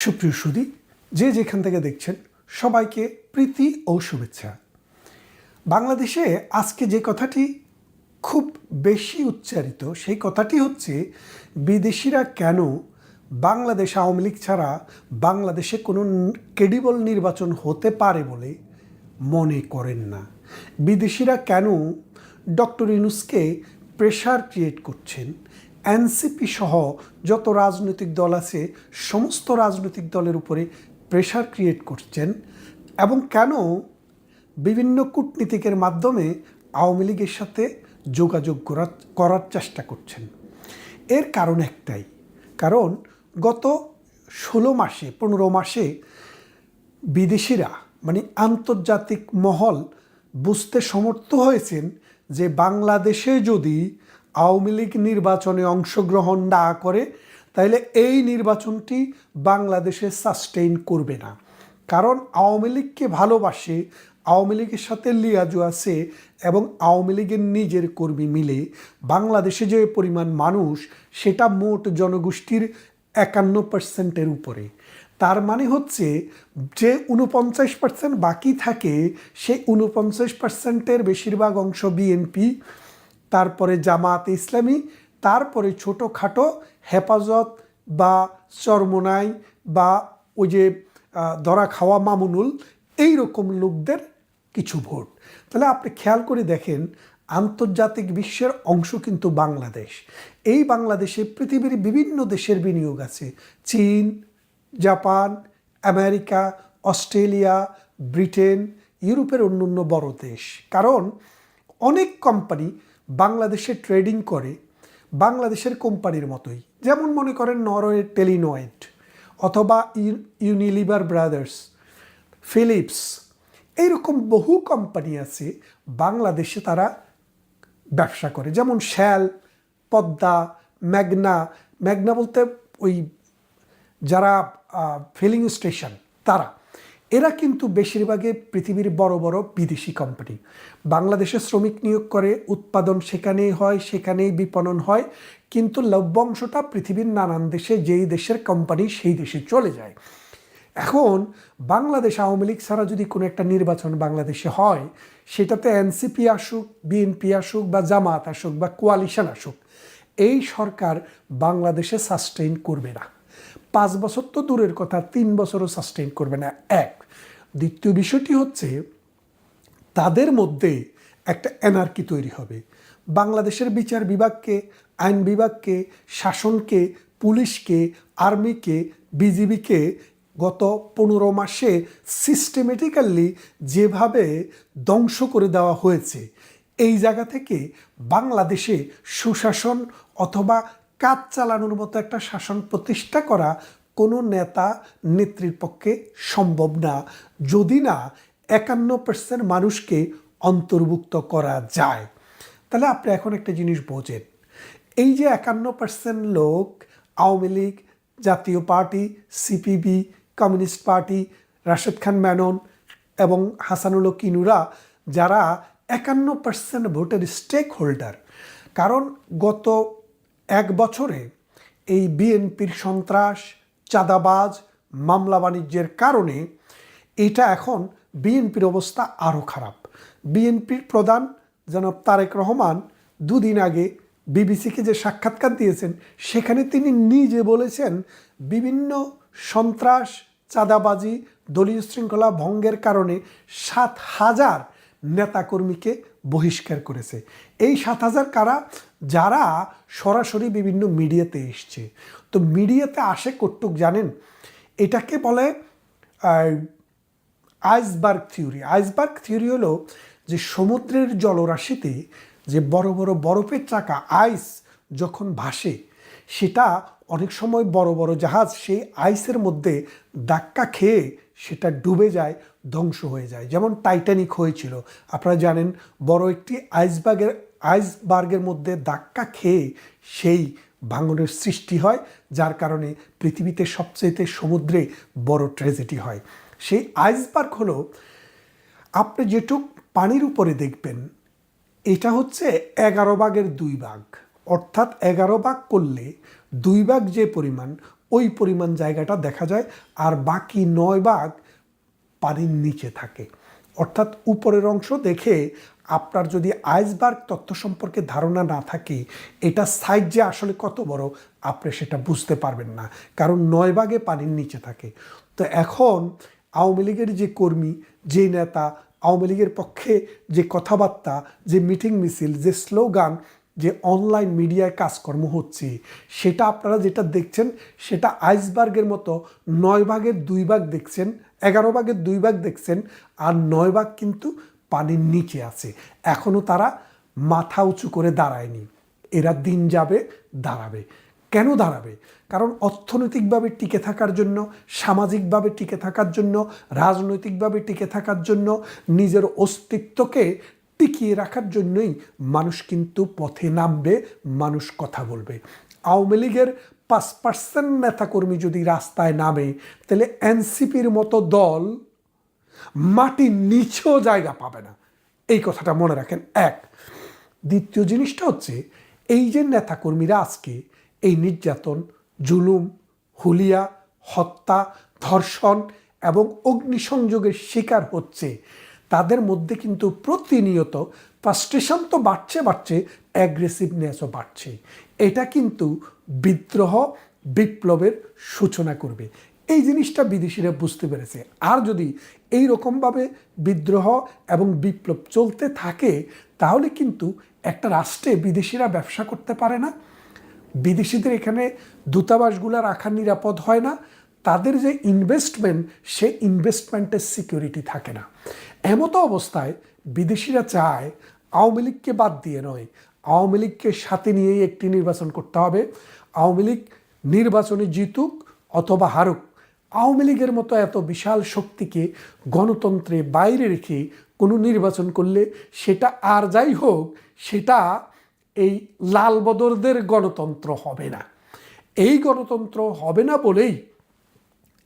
সুপ্রিয় সুদী, যে যেখান থেকে দেখছেন, সবাইকে প্রীতি ও শুভেচ্ছা। বাংলাদেশে আজকে যে কথাটি খুব বেশি উচ্চারিত, সেই কথাটি হচ্ছে, বিদেশিরা কেন বাংলাদেশ আওয়ামী লীগ ছাড়া বাংলাদেশে কোনো ক্রেডিবল নির্বাচন হতে পারে বলে মনে করেন না? বিদেশিরা কেন ডক্টর ইনুসকে প্রেশার ক্রিয়েট করছেন? এনসিপি সহ যত রাজনৈতিক দল আছে, সমস্ত রাজনৈতিক দলের উপরে প্রেশার ক্রিয়েট করছেন এবং কেন বিভিন্ন কূটনীতিকের মাধ্যমে আওয়ামী লীগের সাথে যোগাযোগ করার করার চেষ্টা করছেন। এর কারণ একটাই, কারণ গত ষোলো মাসে, পনেরো মাসে বিদেশিরা মানে আন্তর্জাতিক মহল বুঝতে সমর্থ হয়েছেন যে বাংলাদেশে যদি আওয়ামী লীগ নির্বাচনে অংশগ্রহণ না করে তাহলে এই নির্বাচনটি বাংলাদেশে সাস্টেইন করবে না। কারণ আওয়ামী লীগকে ভালোবাসে, আওয়ামী লীগের সাথে লিয়াজু আছে এবং আওয়ামী লীগের নিজের কর্মী মিলে বাংলাদেশে যে পরিমাণ মানুষ, সেটা মোট জনগোষ্ঠীর একান্ন পার্সেন্টের উপরে। তার মানে হচ্ছে, যে উনপঞ্চাশ পার্সেন্ট বাকি থাকে, সেই উনপঞ্চাশ পার্সেন্টের বেশিরভাগ অংশ বিএনপি তারপরে জামাত ইসলামী, তারপরে ছোটোখাটো হেফাজত বা চরমোনাই বা ওই যে ধরা খাওয়া মামুনুল এই রকম লোকদের কিছু ভোট। তাহলে আপনি খেয়াল করে দেখেন, আন্তর্জাতিক বিশ্বের অংশ কিন্তু বাংলাদেশ। এই বাংলাদেশে পৃথিবীর বিভিন্ন দেশের বিনিয়োগ আছে। চীন, জাপান, আমেরিকা, অস্ট্রেলিয়া, ব্রিটেন, ইউরোপের অন্যান্য বড় দেশ। কারণ অনেক কোম্পানি বাংলাদেশে ট্রেডিং করে বাংলাদেশের কোম্পানির মতোই। যেমন মনে করেন নরওয়ে টেলিনয়েড অথবা ইউনিলিভার ব্রাদার্স, ফিলিপস, এইরকম বহু কোম্পানি আছে বাংলাদেশে তারা ব্যবসা করে। যেমন শ্যাল, পদ্মা, ম্যাগনা ম্যাগনা বলতে ওই যারা ফিলিং স্টেশন তারা। এরা কিন্তু বেশিরভাগে পৃথিবীর বড় বড় বিদেশি কোম্পানি বাংলাদেশে শ্রমিক নিয়োগ করে, উৎপাদন সেখানেই হয়, সেখানেই বিপণন হয়, কিন্তু লভ্যাংশটা পৃথিবীর নানান দেশে, যেই দেশের কোম্পানি সেই দেশে চলে যায়। এখন বাংলাদেশ আওয়ামী লীগ ছাড়া যদি কোনো একটা নির্বাচন বাংলাদেশে হয়, সেটাতে এনসিপি আসুক বিএনপি আসুক, বা জামাত আসুক, বা কোয়ালিশন আসুক, এই সরকার বাংলাদেশে সাস্টেইন করবে না। পাঁচ বছর তো দূরের কথা, তিন বছরও সাস্টেইন করবে না। এক, দ্বিতীয় বিষয়টি হচ্ছে তাদের মধ্যে একটা এনার্কি তৈরি হবে। বাংলাদেশের বিচার বিভাগকে, আইন বিভাগকে, শাসনকে, পুলিশকে, আর্মিকে, বিজিবিকে গত পনেরো মাসে সিস্টেমেটিক্যালি যেভাবে ধ্বংস করে দেওয়া হয়েছে, এই জায়গা থেকে বাংলাদেশে সুশাসন অথবা কাজ চালানোর মতো একটা শাসন প্রতিষ্ঠা করা কোনো নেতা নেত্রীর পক্ষে সম্ভব না। যদি না, একান্ন পার্সেন্ট মানুষকে অন্তর্ভুক্ত করা যায়। তাহলে আপনি এখন একটা জিনিস বোঝেন। এই যে একান্ন পার্সেন্ট লোক, Awami League, Jatiya Party CPB communist party, Rashed Khan Menon এবং হাসানুল কিনুরা, যারা একান্ন পার্সেন্ট ভোটের স্টেক হোল্ডার কারণ গত এক বছরে এই বিএনপির সন্ত্রাস, চাঁদাবাজ, মামলা বাণিজ্যের কারণে এটা এখন বিএনপির অবস্থা আরও খারাপ। বিএনপির প্রধান জনাব তারেক রহমান দুদিন আগে বিবিসিকে যে সাক্ষাৎকার দিয়েছেন, সেখানে তিনি নিজে বলেছেন, বিভিন্ন সন্ত্রাস, চাঁদাবাজি, দলীয় শৃঙ্খলা ভঙ্গের কারণে সাত হাজার নেতাকর্মীকে বহিষ্কার করেছে। এই সাত হাজার কারা? যারা সরাসরি বিভিন্ন মিডিয়াতে এসছে। তো মিডিয়াতে আসে কটুক জানেন? এটাকে বলে আইসবার্গ থিওরি। আইসবার্গ থিওরি হলো যে সমুদ্রের জলরাশিতে যে বড় বড় বরফের চাকা, আইস যখন ভাসে, সেটা অনেক সময় বড় বড় জাহাজ সেই আইসের মধ্যে ধাক্কা খেয়ে সেটা ডুবে যায়, ধ্বংস হয়ে যায়। যেমন টাইটানিক হয়েছিল। আপনারা জানেন, বড় একটি আইসবার্গের আইসবার্গের মধ্যে ধাক্কা খেয়ে সেই ভাঙনের সৃষ্টি হয়, যার কারণে পৃথিবীতে সবচেয়ে সমুদ্রে বড় ট্র্যাজেডি হয়। সেই আইসবার্গ হলো, আপনি যেটুক পানির উপরে দেখবেন, এটা হচ্ছে এগারো ভাগের দুই ভাগ। অর্থাৎ এগারো ভাগ করলে দুই ভাগ যে পরিমাণ, ওই পরিমাণ জায়গাটা দেখা যায়, আর বাকি নয় ভাগ পানির নিচে থাকে। অর্থাৎ উপরের অংশ দেখে আপনার যদি আইসবার্গ তথ্য সম্পর্কে ধারণা না থাকে, এটা সাইজ যে আসলে কত বড়, আপনি সেটা বুঝতে পারবেন না। কারণ নয় ভাগে পানির নিচে থাকে। তো এখন আওয়ামী লীগের যে কর্মী, যে নেতা, আওয়ামী লীগের পক্ষে যে কথাবার্তা, যে মিটিং মিছিল, যে স্লোগান, যে অনলাইন মিডিয়ায় কাজকর্ম হচ্ছে, সেটা আপনারা যেটা দেখছেন, সেটা আইসবার্গের মতো নয় ভাগের দুই ভাগ দেখছেন, এগারো ভাগের দুই ভাগ দেখছেন, আর নয় ভাগ কিন্তু পানির নিচে আছে। এখনও তারা মাথা উঁচু করে দাঁড়ায়নি। এরা দিন যাবে, দাঁড়াবে। কেন দাঁড়াবে? কারণ অর্থনৈতিকভাবে টিকে থাকার জন্য, সামাজিকভাবে টিকে থাকার জন্য, রাজনৈতিকভাবে টিকে থাকার জন্য, নিজের অস্তিত্বকে টিকিয়ে রাখার জন্যই মানুষ কিন্তু পথে নামবে, মানুষ কথা বলবে। আওয়ামী লীগের পাঁচ পার্সেন্ট নেতাকর্মী যদি রাস্তায় নামে, তাহলে এনসিপির মতো দল মাটির নিচেও জায়গা পাবে না। এই কথাটা মনে রাখেন। এক, দ্বিতীয় জিনিসটা হচ্ছে, এই যে নেতাকর্মীরা আজকে এই নির্যাতন, জুলুম, হুলিয়া, হত্যা, ধর্ষণ এবং অগ্নিসংযোগের শিকার হচ্ছে, তাদের মধ্যে কিন্তু প্রতিনিয়ত ফ্রাস্ট্রেশন তো বাড়ছে বাড়ছে অ্যাগ্রেসিভনেসও বাড়ছে। এটা কিন্তু বিদ্রোহ, বিপ্লবের সূচনা করবে। এই জিনিসটা বিদেশিরা বুঝতে পেরেছে। আর যদি এই রকমভাবে বিদ্রোহ এবং বিপ্লব চলতে থাকে, তাহলে কিন্তু একটা রাষ্ট্রে বিদেশিরা ব্যবসা করতে পারে না। বিদেশিদের এখানে দূতাবাসগুলো রাখা নিরাপদ হয় না। তাদের যে ইনভেস্টমেন্ট সে ইনভেস্টমেন্টের সিকিউরিটি থাকে না। এমতো অবস্থায় বিদেশিরা চায় আওয়ামী লীগকে বাদ দিয়ে নয়। আওয়ামী লীগকে সাথে নিয়েই একটি নির্বাচন করতে হবে। আওয়ামী লীগ নির্বাচনে জিতুক অথবা হারুক আওয়ামী লীগের মতো এত বিশাল শক্তিকে গণতন্ত্রে বাইরে রেখে কোনো নির্বাচন করলে সেটা আর যাই হোক, সেটা এই লাল বদরদের গণতন্ত্র হবে না। এই গণতন্ত্র হবে না বলেই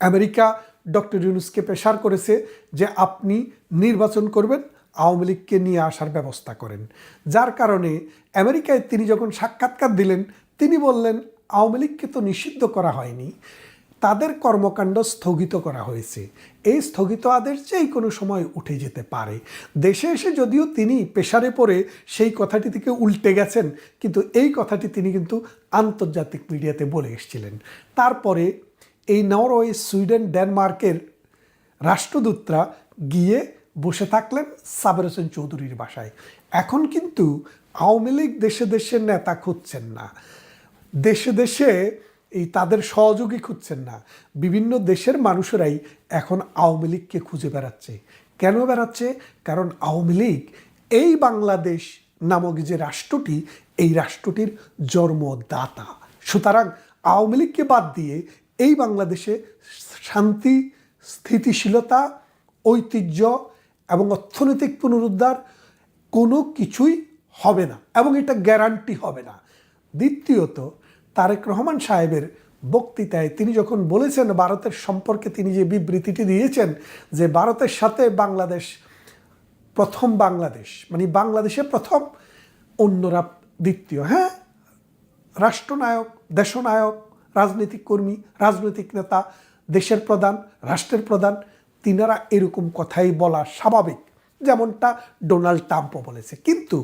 আমেরিকা ডক্টর ইউনুসকে প্রেশার করেছে যে আপনি নির্বাচন করবেন, আওয়ামী লীগকে নিয়ে আসার ব্যবস্থা করেন। যার কারণে আমেরিকায় তিনি যখন সাক্ষাৎকার দিলেন, তিনি বললেন, আওয়ামী লীগকে তো নিষিদ্ধ করা হয়নি। তাদের কর্মকাণ্ড স্থগিত করা হয়েছে। এই স্থগিত আদেশ যেই কোনো সময় উঠে যেতে পারে। দেশে এসে যদিও তিনি পেশারে পড়ে সেই কথাটি থেকে উল্টে গেছেন, কিন্তু এই কথাটি তিনি কিন্তু আন্তর্জাতিক মিডিয়াতে বলে এসেছিলেন। তারপরে এই নরওয়ে, সুইডেন, ডেনমার্কের রাষ্ট্রদূতরা গিয়ে বসে থাকলেন সাবের হোসেন চৌধুরীর বাসায়। এখন কিন্তু আওয়ামী লীগ দেশে দেশে নেতা খুঁজছেন না। দেশে দেশে এই তাদের সহযোগী খুঁজছেন না। বিভিন্ন দেশের মানুষেরাই এখন আওয়ামী লীগকে খুঁজে বেড়াচ্ছে। কেন বেড়াচ্ছে? কারণ আওয়ামী লীগ এই বাংলাদেশ নামক যে রাষ্ট্রটি, এই রাষ্ট্রটির জন্মদাতা। সুতরাং আওয়ামী লীগকে বাদ দিয়ে এই বাংলাদেশে শান্তি, স্থিতিশীলতা, ঐতিহ্য এবং অর্থনৈতিক পুনরুদ্ধার কোনো কিছুই হবে না এবং এটা গ্যারান্টি হবে না। দ্বিতীয়ত তারেক রহমান সাহেবের বক্তৃতায় তিনি যখন বলেছেন ভারতের সম্পর্কে তিনি যে বিবৃতিটি দিয়েছেন যে ভারতের সাথে বাংলাদেশ, প্রথম বাংলাদেশ মানে বাংলাদেশে প্রথম, অন্যরা দ্বিতীয় হ্যাঁ? রাষ্ট্রনায়ক, দেশনায়ক, রাজনৈতিক কর্মী, রাজনৈতিক নেতা, দেশের প্রধান, রাষ্ট্রের প্রধান, তিনারা এরকম কথাই বলা স্বাভাবিক। যেমনটা ডোনাল্ড ট্রাম্পও বলেছে। কিন্তু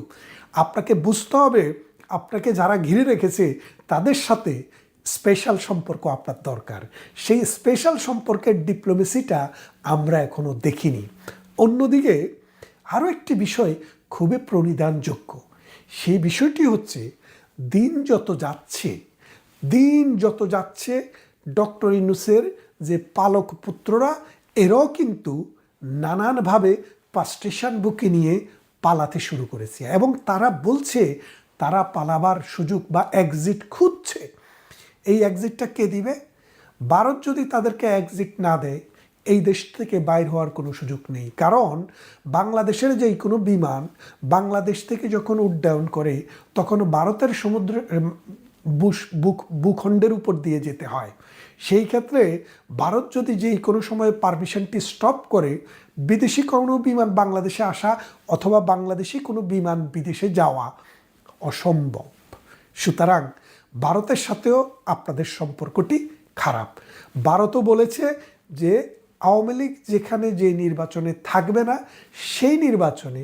আপনাকে বুঝতে হবে আপনাকে যারা ঘিরে রেখেছে, তাদের সাথে স্পেশাল সম্পর্ক আপনার দরকার। সেই স্পেশাল সম্পর্কের ডিপ্লোমেসিটা আমরা এখনও দেখিনি। অন্যদিকে আরও একটি বিষয় খুবই প্রণিধানযোগ্য। সেই বিষয়টি হচ্ছে, দিন যত যাচ্ছে, দিন যত যাচ্ছে, ডক্টর ইনুসের যে পালক পুত্ররা, এরাও কিন্তু নানানভাবে পাস্টেশন বুকে নিয়ে পালাতে শুরু করেছে। এবং তারা বলছে তারা পালাবার সুযোগ বা এক্সিট খুঁজছে। এই এক্সিটটা কে দিবে? ভারত যদি তাদেরকে এক্সিট না দেয়, এই দেশ থেকে বাইর হওয়ার কোনো সুযোগ নেই। কারণ বাংলাদেশের যেই কোনো বিমান বাংলাদেশ থেকে যখন উড্ডয়ন করে, তখন ভারতের সমুদ্র বুক, ভূখণ্ডের উপর দিয়ে যেতে হয়। সেই ক্ষেত্রে ভারত যদি যেই কোনো সময় পারমিশনটি স্টপ করে, বিদেশি কোনো বিমান বাংলাদেশে আসা অথবা বাংলাদেশি কোনো বিমান বিদেশে যাওয়া অসম্ভব। সুতরাং ভারতের সাথেও আপনাদের সম্পর্কটি খারাপ। ভারতও বলেছে যে আওয়ামী লীগ যেখানে যে নির্বাচনে থাকবে না, সেই নির্বাচনে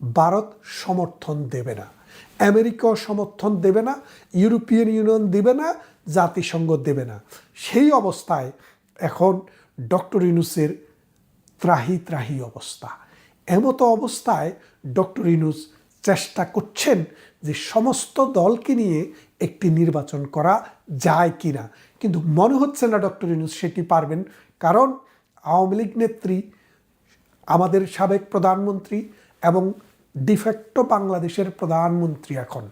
ভারত সমর্থন দেবে না। আমেরিকাও সমর্থন দেবে না ইউরোপিয়ান ইউনিয়ন দেবে না, জাতিসংঘ দেবে না। সেই অবস্থায় এখন ডক্টর ইনুসের ত্রাহি ত্রাহি অবস্থা। এমতো অবস্থায় ডক্টর ইনুস চেষ্টা করছেন যে সমস্ত দলকে নিয়ে একটি নির্বাচন করা যায় কি না কিন্তু মনে হচ্ছে না, ডক্টর ইনুস সেটি পারবেন। কারণ আওয়ামী লীগ নেত্রী, আমাদের সাবেক প্রধানমন্ত্রী এবং ডিফেক্টো বাংলাদেশের প্রধানমন্ত্রী এখন।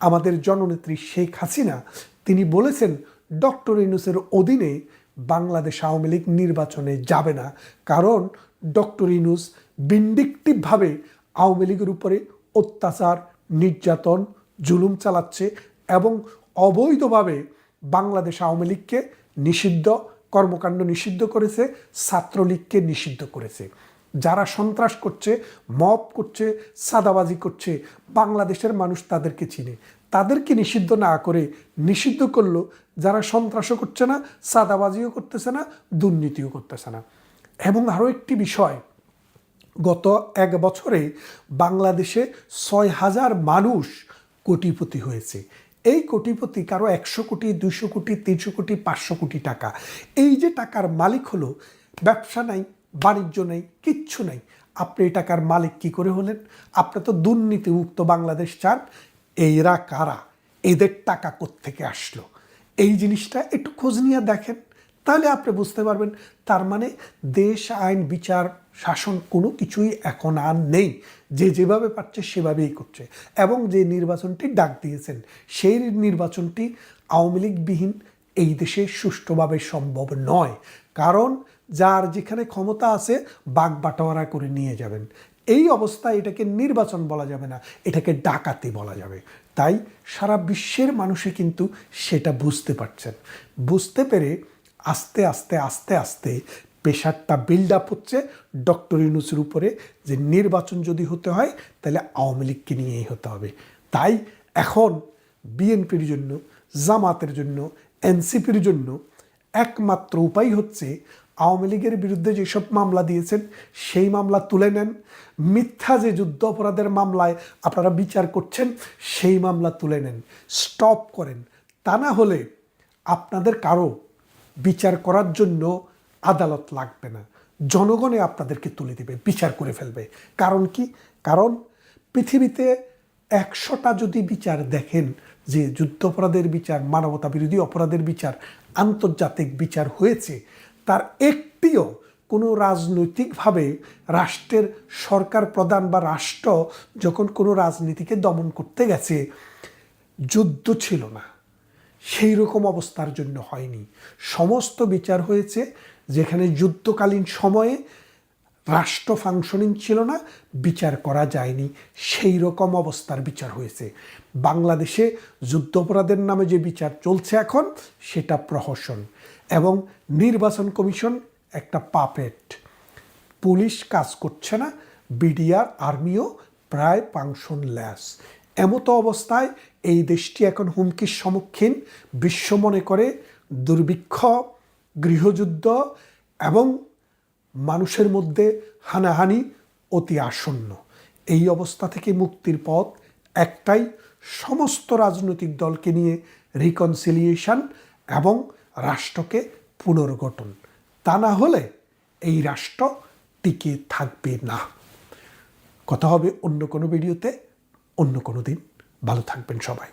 আমাদের জননেত্রী শেখ হাসিনা, তিনি বলেছেন, ডক্টর ইনুসের অধীনে বাংলাদেশ আওয়ামী লীগ নির্বাচনে যাবে না। কারণ ডক্টর ইনুস বিন্ডিকটিভভাবে আওয়ামী লীগের উপরে অত্যাচার নির্যাতন, জুলুম চালাচ্ছে এবং অবৈধভাবে বাংলাদেশ আওয়ামী লীগকে নিষিদ্ধ, কর্মকাণ্ড নিষিদ্ধ করেছে, ছাত্রলীগকে নিষিদ্ধ করেছে। যারা সন্ত্রাস করছে মপ করছে সাদাবাজি করছে, বাংলাদেশের মানুষ তাদেরকে চিনে। তাদেরকে নিষিদ্ধ না করে নিষিদ্ধ করল যারা সন্ত্রাসও করছে না সাদাবাজিও করতেছে না, দুর্নীতিও করতেছে না। এবং আরও একটি বিষয় গত এক বছরে বাংলাদেশে ছয় হাজার মানুষ কোটিপতি হয়েছে। এই কোটিপতি কারও একশো কোটি, দুইশো কোটি, তিনশো কোটি, পাঁচশো কোটি টাকা। এই যে টাকার মালিক হলো, ব্যবসা নাই, বাণিজ্য নেই, কিচ্ছু নেই। আপনি এই টাকার মালিক কি করে হলেন? আপনি তো দুর্নীতিমুক্ত বাংলাদেশ চান। এইরা কারা? এদের টাকা থেকে আসলো? এই জিনিসটা একটু খোঁজ নিয়ে দেখেন। তাহলে আপনি বুঝতে পারবেন, তার মানে দেশ, আইন, বিচার শাসন কোনো কিছুই এখন আর নেই। যে যেভাবে পাচ্ছে সেভাবেই করছে। এবং যে নির্বাচনটি ডাক দিয়েছেন, সেই নির্বাচনটি আওয়ামী লীগবিহীন এই দেশে সুষ্ঠুভাবে সম্ভব নয়। কারণ যার যেখানে ক্ষমতা আছে বাগ বাটোয়ারা করে নিয়ে যাবেন। এই অবস্থায় এটাকে নির্বাচন বলা যাবে না, এটাকে ডাকাতি বলা যাবে। তাই সারা বিশ্বের মানুষে কিন্তু সেটা বুঝতে পারছেন। বুঝতে পেরে আস্তে আস্তে আস্তে আস্তে প্রেশারটা বিল্ড আপ হচ্ছে ডক্টর ইউনুসের উপরে যে নির্বাচন যদি হতে হয়, তাহলে আওয়ামী লীগকে নিয়েই হতে হবে। তাই এখন বিএনপির জন্য, জামাতের জন্য, এনসিপির জন্য একমাত্র উপায় হচ্ছে আওয়ামী লীগের বিরুদ্ধে যেসব মামলা দিয়েছেন, সেই মামলা তুলে নেন। মিথ্যা যে যুদ্ধ অপরাধের মামলায় আপনারা বিচার করছেন, সেই মামলা তুলে নেন। স্টপ করেন। তা না হলে আপনাদের কারও বিচার করার জন্য আদালত লাগবে না। জনগণে আপনাদেরকে তুলে দেবে, বিচার করে ফেলবে। কারণ কি? কারণ পৃথিবীতে একশোটা যদি বিচার দেখেন যে যুদ্ধাপরাধের বিচার, মানবতা বিরোধী অপরাধের বিচার, আন্তর্জাতিক বিচার হয়েছে, তার একটিও কোনো রাজনৈতিকভাবে রাষ্ট্রের সরকার প্রধান বা রাষ্ট্র যখন কোনো রাজনীতিকে দমন করতে গেছে, যুদ্ধ ছিল না। সেই রকম অবস্থার জন্য হয়নি। সমস্ত বিচার হয়েছে যেখানে যুদ্ধকালীন সময়ে রাষ্ট্র ফাংশনিং ছিল না, বিচার করা যায়নি। সেই রকম অবস্থার বিচার হয়েছে। বাংলাদেশে যুদ্ধাপরাধের নামে যে বিচার চলছে এখন, সেটা প্রহসন এবং নির্বাচন কমিশন একটা পাপেট পুলিশ কাজ করছে না, বিডিআর, আর্মিও প্রায় পাংশন ল্যাস এমতো অবস্থায় এই দেশটি এখন হুমকির সম্মুখীন। বিশ্ব মনে করে দুর্ভিক্ষ গৃহযুদ্ধ এবং মানুষের মধ্যে হানাহানি অতি আসন্ন। এই অবস্থা থেকে মুক্তির পথ একটাই, সমস্ত রাজনৈতিক দলকে নিয়ে রিকনসিলিয়েশন এবং রাষ্ট্রকে পুনর্গঠন। তা না হলে এই রাষ্ট্র টিকে থাকবে না। কথা হবে অন্য কোনো ভিডিওতে, অন্য কোনো দিন। ভালো থাকবেন সবাই।